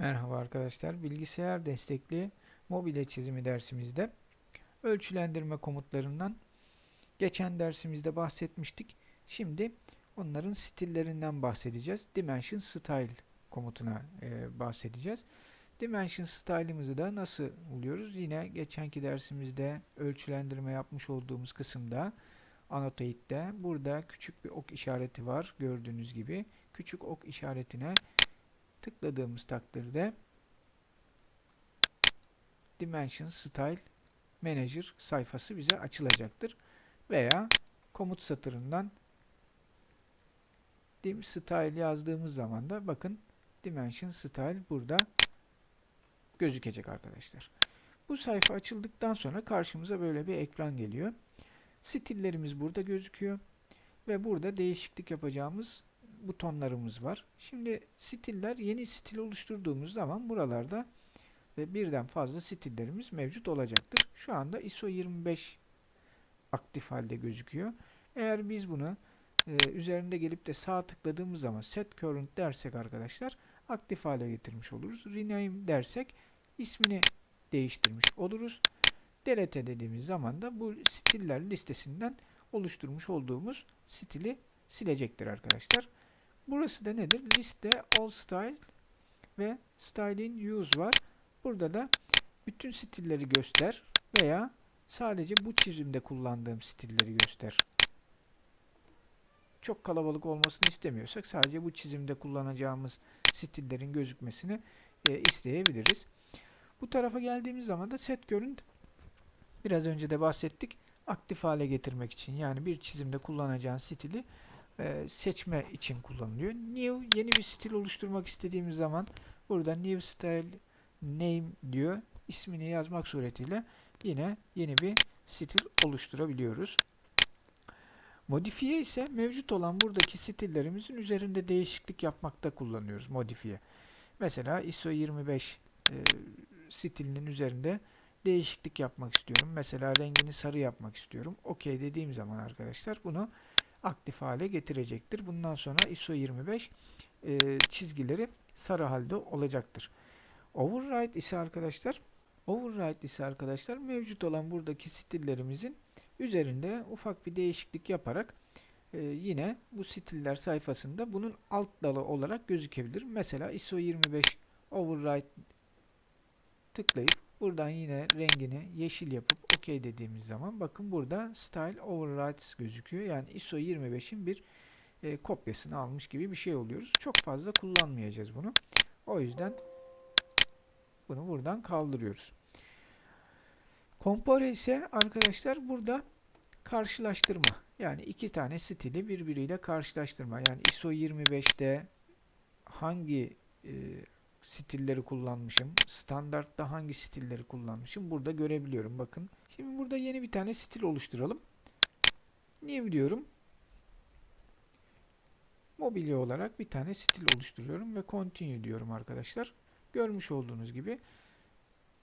Merhaba arkadaşlar. Bilgisayar destekli mobilya çizimi dersimizde ölçülendirme komutlarından geçen dersimizde bahsetmiştik. Şimdi onların stillerinden bahsedeceğiz. Dimension Style komutuna e, bahsedeceğiz. Dimension Style'ımızı da nasıl buluyoruz? Yine geçenki dersimizde ölçülendirme yapmış olduğumuz kısımda Annotate'de burada küçük bir ok işareti var gördüğünüz gibi. Küçük ok işaretine tıkladığımız takdirde Dimension Style Manager sayfası bize açılacaktır. Veya komut satırından dim style yazdığımız zaman da bakın Dimension Style burada gözükecek arkadaşlar. Bu sayfa açıldıktan sonra karşımıza böyle bir ekran geliyor. Stillerimiz burada gözüküyor. Ve burada değişiklik yapacağımız butonlarımız var. Şimdi stiller yeni stil oluşturduğumuz zaman buralarda ve birden fazla stillerimiz mevcut olacaktır. Şu anda ISO 25 aktif halde gözüküyor. Eğer biz bunu e, üzerinde gelip de sağ tıkladığımız zaman set current dersek arkadaşlar aktif hale getirmiş oluruz. Rename dersek ismini değiştirmiş oluruz. Delete dediğimiz zaman da bu stiller listesinden oluşturmuş olduğumuz stili silecektir arkadaşlar. Burası da nedir? Liste all style ve style in use var. Burada da bütün stilleri göster veya sadece bu çizimde kullandığım stilleri göster. Çok kalabalık olmasını istemiyorsak sadece bu çizimde kullanacağımız stillerin gözükmesini e, isteyebiliriz. Bu tarafa geldiğimiz zaman da set görüntü biraz önce de bahsettik aktif hale getirmek için yani bir çizimde kullanacağın stili e, seçme için kullanılıyor. New yeni bir stil oluşturmak istediğimiz zaman burada new style name diyor. ismini yazmak suretiyle yine yeni bir stil oluşturabiliyoruz. Modifiye ise mevcut olan buradaki stillerimizin üzerinde değişiklik yapmakta kullanıyoruz modifiye. Mesela ISO 25 e, stilinin üzerinde değişiklik yapmak istiyorum. Mesela rengini sarı yapmak istiyorum. OK dediğim zaman arkadaşlar bunu aktif hale getirecektir. Bundan sonra ISO 25 e, çizgileri sarı halde olacaktır. Override ise arkadaşlar Override ise arkadaşlar mevcut olan buradaki stillerimizin üzerinde ufak bir değişiklik yaparak e, yine bu stiller sayfasında bunun alt dalı olarak gözükebilir. Mesela ISO 25 Override tıklayıp buradan yine rengini yeşil yapıp OK dediğimiz zaman bakın burada Style Overrides gözüküyor. Yani ISO 25'in bir e, kopyasını almış gibi bir şey oluyoruz. Çok fazla kullanmayacağız bunu. O yüzden bunu buradan kaldırıyoruz. Compare ise arkadaşlar burada karşılaştırma. Yani iki tane stili birbiriyle karşılaştırma. Yani ISO 25'te hangi e, stilleri kullanmışım. Standartta hangi stilleri kullanmışım. Burada görebiliyorum. Bakın. Şimdi burada yeni bir tane stil oluşturalım. New diyorum. Mobilya olarak bir tane stil oluşturuyorum ve continue diyorum arkadaşlar. Görmüş olduğunuz gibi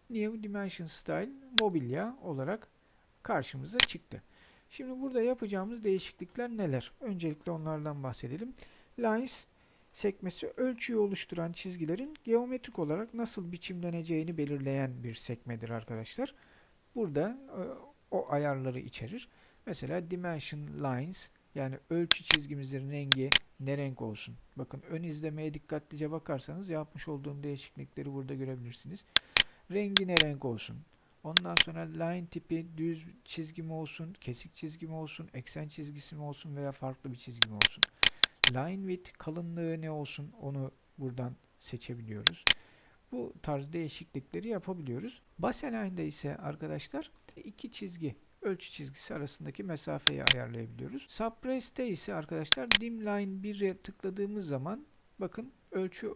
New Dimension Style mobilya olarak karşımıza çıktı. Şimdi burada yapacağımız değişiklikler neler? Öncelikle onlardan bahsedelim. Lines sekmesi ölçüyü oluşturan çizgilerin geometrik olarak nasıl biçimleneceğini belirleyen bir sekmedir arkadaşlar. Burada e, o ayarları içerir. Mesela dimension lines yani ölçü çizgimizin rengi ne renk olsun. Bakın ön izlemeye dikkatlice bakarsanız yapmış olduğum değişiklikleri burada görebilirsiniz. Rengi ne renk olsun. Ondan sonra line tipi düz çizgi mi olsun, kesik çizgi mi olsun, eksen çizgisi mi olsun veya farklı bir çizgi mi olsun. Line width kalınlığı ne olsun onu buradan seçebiliyoruz. Bu tarz değişiklikleri yapabiliyoruz. Base line'da ise arkadaşlar iki çizgi ölçü çizgisi arasındaki mesafeyi ayarlayabiliyoruz. Subtrace'te ise arkadaşlar dim line 1'e tıkladığımız zaman bakın ölçü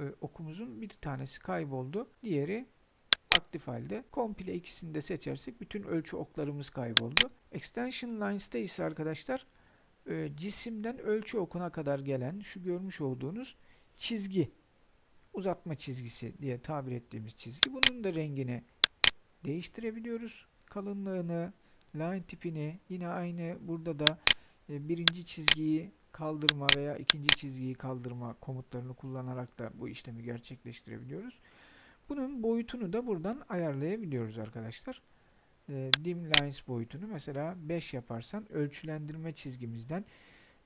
e, okumuzun bir tanesi kayboldu. Diğeri aktif halde. Komple ikisini de seçersek bütün ölçü oklarımız kayboldu. Extension Lines'te ise arkadaşlar e, cisimden ölçü okuna kadar gelen şu görmüş olduğunuz çizgi uzatma çizgisi diye tabir ettiğimiz çizgi. Bunun da rengini değiştirebiliyoruz. Kalınlığını, line tipini yine aynı burada da e, birinci çizgiyi kaldırma veya ikinci çizgiyi kaldırma komutlarını kullanarak da bu işlemi gerçekleştirebiliyoruz. Bunun boyutunu da buradan ayarlayabiliyoruz arkadaşlar. E, dim lines boyutunu mesela 5 yaparsan ölçülendirme çizgimizden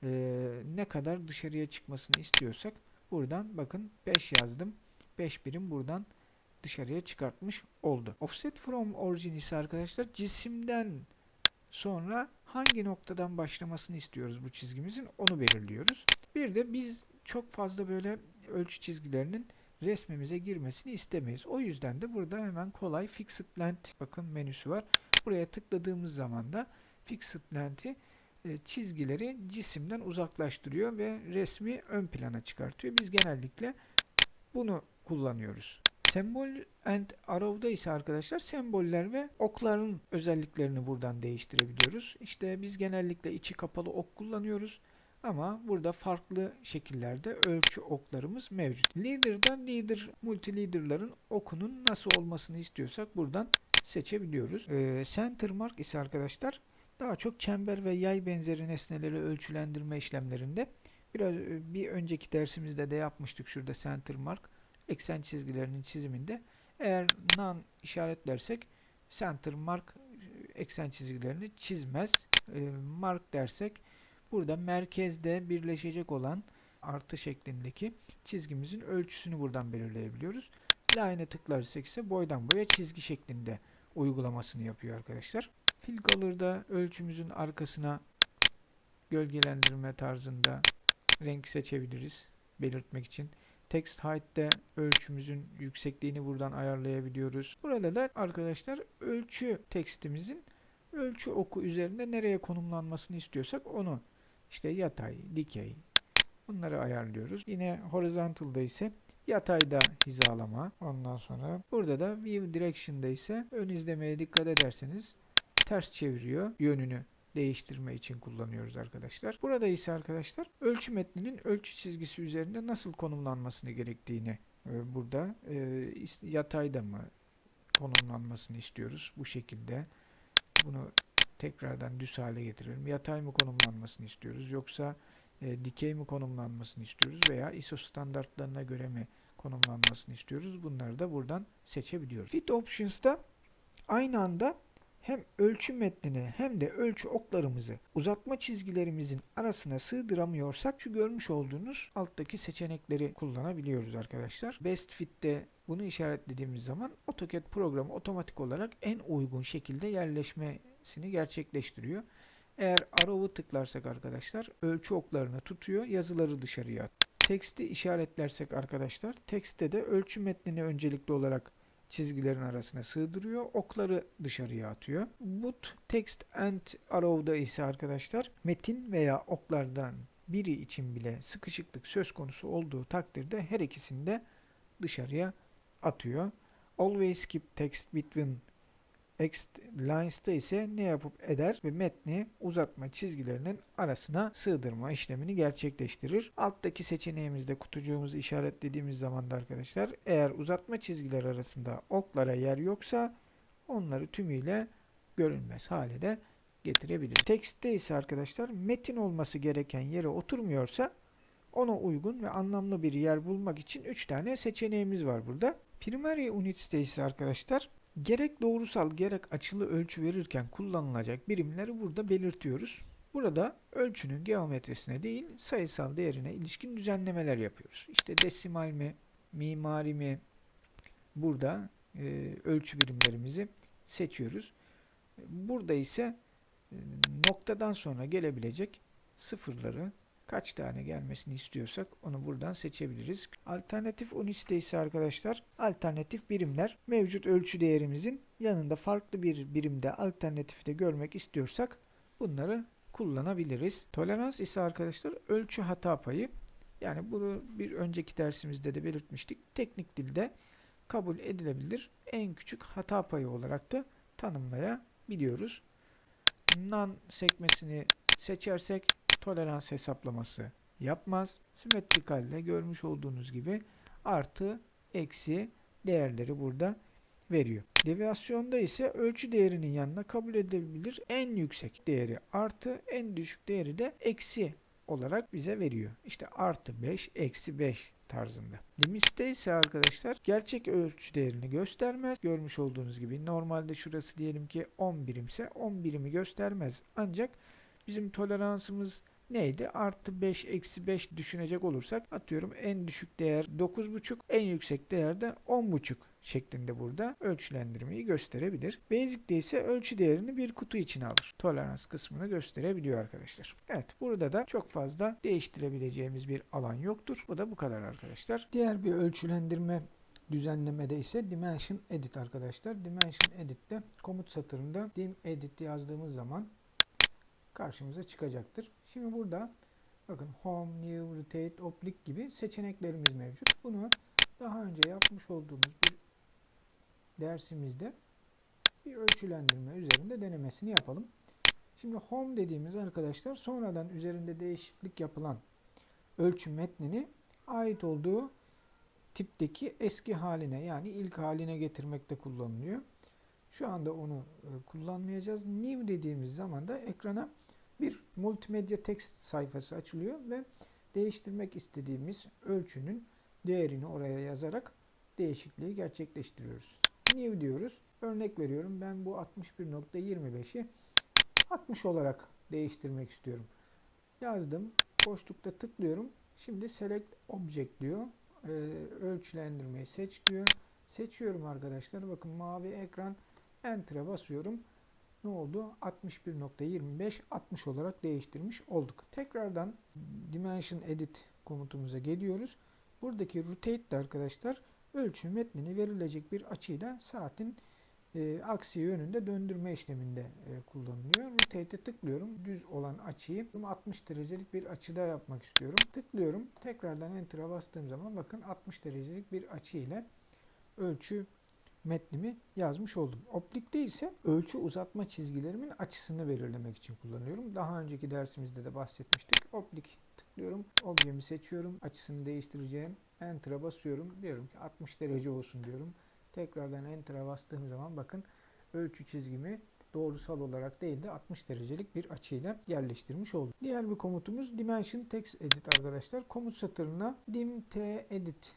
e, ne kadar dışarıya çıkmasını istiyorsak buradan bakın 5 yazdım. 5 birim buradan dışarıya çıkartmış oldu. Offset from origin ise arkadaşlar cisimden sonra hangi noktadan başlamasını istiyoruz bu çizgimizin onu belirliyoruz. Bir de biz çok fazla böyle ölçü çizgilerinin resmimize girmesini istemeyiz. O yüzden de burada hemen kolay Fixed Length bakın menüsü var. Buraya tıkladığımız zaman da Fixed Length'i e, çizgileri cisimden uzaklaştırıyor ve resmi ön plana çıkartıyor. Biz genellikle bunu kullanıyoruz. Sembol and arrow'da ise arkadaşlar semboller ve okların özelliklerini buradan değiştirebiliyoruz. İşte biz genellikle içi kapalı ok kullanıyoruz. Ama burada farklı şekillerde ölçü oklarımız mevcut. Leader'da leader, multi leader'ların okunun nasıl olmasını istiyorsak buradan seçebiliyoruz. Ee, center mark ise arkadaşlar daha çok çember ve yay benzeri nesneleri ölçülendirme işlemlerinde biraz bir önceki dersimizde de yapmıştık şurada center mark eksen çizgilerinin çiziminde eğer none işaretlersek center mark eksen çizgilerini çizmez. E, mark dersek burada merkezde birleşecek olan artı şeklindeki çizgimizin ölçüsünü buradan belirleyebiliyoruz. Line'e tıklarsak ise boydan boya çizgi şeklinde uygulamasını yapıyor arkadaşlar. Fill Color'da ölçümüzün arkasına gölgelendirme tarzında renk seçebiliriz belirtmek için. Text Height'te ölçümüzün yüksekliğini buradan ayarlayabiliyoruz. Burada da arkadaşlar ölçü tekstimizin ölçü oku üzerinde nereye konumlanmasını istiyorsak onu işte yatay, dikey bunları ayarlıyoruz. Yine horizontal'da ise yatayda hizalama. Ondan sonra burada da view direction'da ise ön izlemeye dikkat ederseniz ters çeviriyor yönünü değiştirme için kullanıyoruz arkadaşlar. Burada ise arkadaşlar ölçü metninin ölçü çizgisi üzerinde nasıl konumlanmasını gerektiğini e, burada e, yatayda mı konumlanmasını istiyoruz bu şekilde. Bunu tekrardan düz hale getirelim. Yatay mı konumlanmasını istiyoruz yoksa e, dikey mi konumlanmasını istiyoruz veya ISO standartlarına göre mi konumlanmasını istiyoruz. Bunları da buradan seçebiliyoruz. Fit Options'ta aynı anda hem ölçü metnini hem de ölçü oklarımızı uzatma çizgilerimizin arasına sığdıramıyorsak şu görmüş olduğunuz alttaki seçenekleri kullanabiliyoruz arkadaşlar. Best Fit'te bunu işaretlediğimiz zaman AutoCAD programı otomatik olarak en uygun şekilde yerleşmesini gerçekleştiriyor. Eğer arrow'u tıklarsak arkadaşlar ölçü oklarını tutuyor, yazıları dışarıya at. Teksti işaretlersek arkadaşlar, tekste de ölçü metnini öncelikli olarak çizgilerin arasına sığdırıyor. Okları dışarıya atıyor. Boot text and arrow'da ise arkadaşlar metin veya oklardan biri için bile sıkışıklık söz konusu olduğu takdirde her ikisini de dışarıya atıyor. Always keep text between lines'ta ise ne yapıp eder ve metni uzatma çizgilerinin arasına sığdırma işlemini gerçekleştirir. Alttaki seçeneğimizde kutucuğumuzu işaretlediğimiz zaman da arkadaşlar eğer uzatma çizgiler arasında oklara yer yoksa onları tümüyle görünmez hale de getirebilir. Tekste ise arkadaşlar metin olması gereken yere oturmuyorsa ona uygun ve anlamlı bir yer bulmak için 3 tane seçeneğimiz var burada. Primary Units'te ise arkadaşlar Gerek doğrusal gerek açılı ölçü verirken kullanılacak birimleri burada belirtiyoruz. Burada ölçünün geometrisine değil sayısal değerine ilişkin düzenlemeler yapıyoruz. İşte desimal mi, mimari mi burada e, ölçü birimlerimizi seçiyoruz. Burada ise e, noktadan sonra gelebilecek sıfırları kaç tane gelmesini istiyorsak onu buradan seçebiliriz. Alternatif uniste ise arkadaşlar alternatif birimler mevcut ölçü değerimizin yanında farklı bir birimde alternatifi de görmek istiyorsak bunları kullanabiliriz. Tolerans ise arkadaşlar ölçü hata payı. Yani bunu bir önceki dersimizde de belirtmiştik. Teknik dilde kabul edilebilir en küçük hata payı olarak da tanımlayabiliyoruz. None sekmesini seçersek tolerans hesaplaması yapmaz. Simetrikalde görmüş olduğunuz gibi artı eksi değerleri burada veriyor. Deviasyonda ise ölçü değerinin yanına kabul edilebilir en yüksek değeri artı en düşük değeri de eksi olarak bize veriyor. İşte artı 5 eksi 5 tarzında. Limit'te ise arkadaşlar gerçek ölçü değerini göstermez. Görmüş olduğunuz gibi normalde şurası diyelim ki 10 birimse 10 birimi göstermez. Ancak bizim toleransımız neydi? Artı 5 eksi 5 düşünecek olursak atıyorum en düşük değer 9.5 en yüksek değer de 10.5 şeklinde burada ölçülendirmeyi gösterebilir. Basic'te ise ölçü değerini bir kutu içine alır. Tolerans kısmını gösterebiliyor arkadaşlar. Evet burada da çok fazla değiştirebileceğimiz bir alan yoktur. Bu da bu kadar arkadaşlar. Diğer bir ölçülendirme düzenlemede ise Dimension Edit arkadaşlar. Dimension Edit'te komut satırında dim edit yazdığımız zaman karşımıza çıkacaktır. Şimdi burada bakın Home, New, Rotate, Oblique gibi seçeneklerimiz mevcut. Bunu daha önce yapmış olduğumuz bir dersimizde bir ölçülendirme üzerinde denemesini yapalım. Şimdi Home dediğimiz arkadaşlar sonradan üzerinde değişiklik yapılan ölçü metnini ait olduğu tipteki eski haline yani ilk haline getirmekte kullanılıyor. Şu anda onu e, kullanmayacağız. New dediğimiz zaman da ekrana bir multimedya text sayfası açılıyor ve değiştirmek istediğimiz ölçünün değerini oraya yazarak değişikliği gerçekleştiriyoruz. New diyoruz. Örnek veriyorum ben bu 61.25'i 60 olarak değiştirmek istiyorum. Yazdım. Boşlukta tıklıyorum. Şimdi select object diyor. Ee, ölçülendirmeyi seç diyor. Seçiyorum arkadaşlar. Bakın mavi ekran enter'a basıyorum. Ne oldu? 61.25 60 olarak değiştirmiş olduk. Tekrardan dimension edit komutumuza geliyoruz. Buradaki rotate de arkadaşlar ölçü metnini verilecek bir açıyla saatin e, aksi yönünde döndürme işleminde e, kullanılıyor. Rotate'e tıklıyorum. Düz olan açıyı 60 derecelik bir açıda yapmak istiyorum. Tıklıyorum. Tekrardan Enter'a bastığım zaman bakın 60 derecelik bir açı ile ölçü metnimi yazmış oldum. Oplik'te ise ölçü uzatma çizgilerimin açısını belirlemek için kullanıyorum. Daha önceki dersimizde de bahsetmiştik. Oplik tıklıyorum. Objemi seçiyorum. Açısını değiştireceğim. Enter'a basıyorum. Diyorum ki 60 derece olsun diyorum. Tekrardan Enter'a bastığım zaman bakın ölçü çizgimi doğrusal olarak değil de 60 derecelik bir açıyla yerleştirmiş oldum. Diğer bir komutumuz Dimension Text Edit arkadaşlar. Komut satırına dim t edit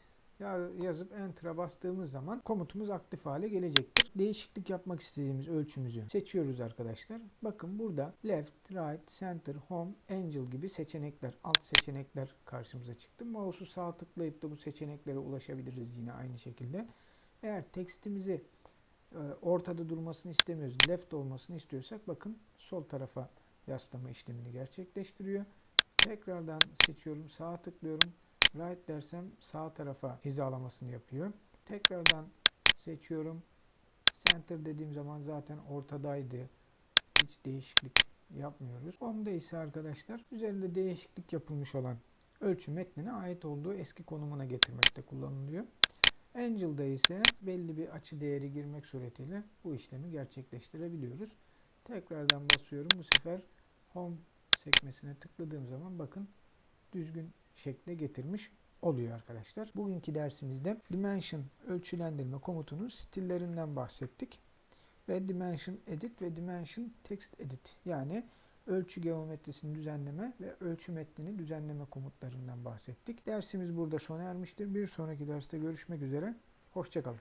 yazıp Enter'a bastığımız zaman komutumuz aktif hale gelecektir. Değişiklik yapmak istediğimiz ölçümüzü seçiyoruz arkadaşlar. Bakın burada left, right, center, home, angel gibi seçenekler, alt seçenekler karşımıza çıktı. Mouse'u sağ tıklayıp da bu seçeneklere ulaşabiliriz yine aynı şekilde. Eğer tekstimizi e, ortada durmasını istemiyoruz, left olmasını istiyorsak bakın sol tarafa yaslama işlemini gerçekleştiriyor. Tekrardan seçiyorum, sağa tıklıyorum. Right dersem sağ tarafa hizalamasını yapıyor. Tekrardan seçiyorum. Center dediğim zaman zaten ortadaydı. Hiç değişiklik yapmıyoruz. Home'da ise arkadaşlar üzerinde değişiklik yapılmış olan ölçü metnine ait olduğu eski konumuna getirmekte kullanılıyor. Angel'da ise belli bir açı değeri girmek suretiyle bu işlemi gerçekleştirebiliyoruz. Tekrardan basıyorum. Bu sefer Home sekmesine tıkladığım zaman bakın düzgün şekle getirmiş oluyor arkadaşlar. Bugünkü dersimizde Dimension ölçülendirme komutunun stillerinden bahsettik. Ve Dimension Edit ve Dimension Text Edit yani ölçü geometrisini düzenleme ve ölçü metnini düzenleme komutlarından bahsettik. Dersimiz burada sona ermiştir. Bir sonraki derste görüşmek üzere. Hoşçakalın.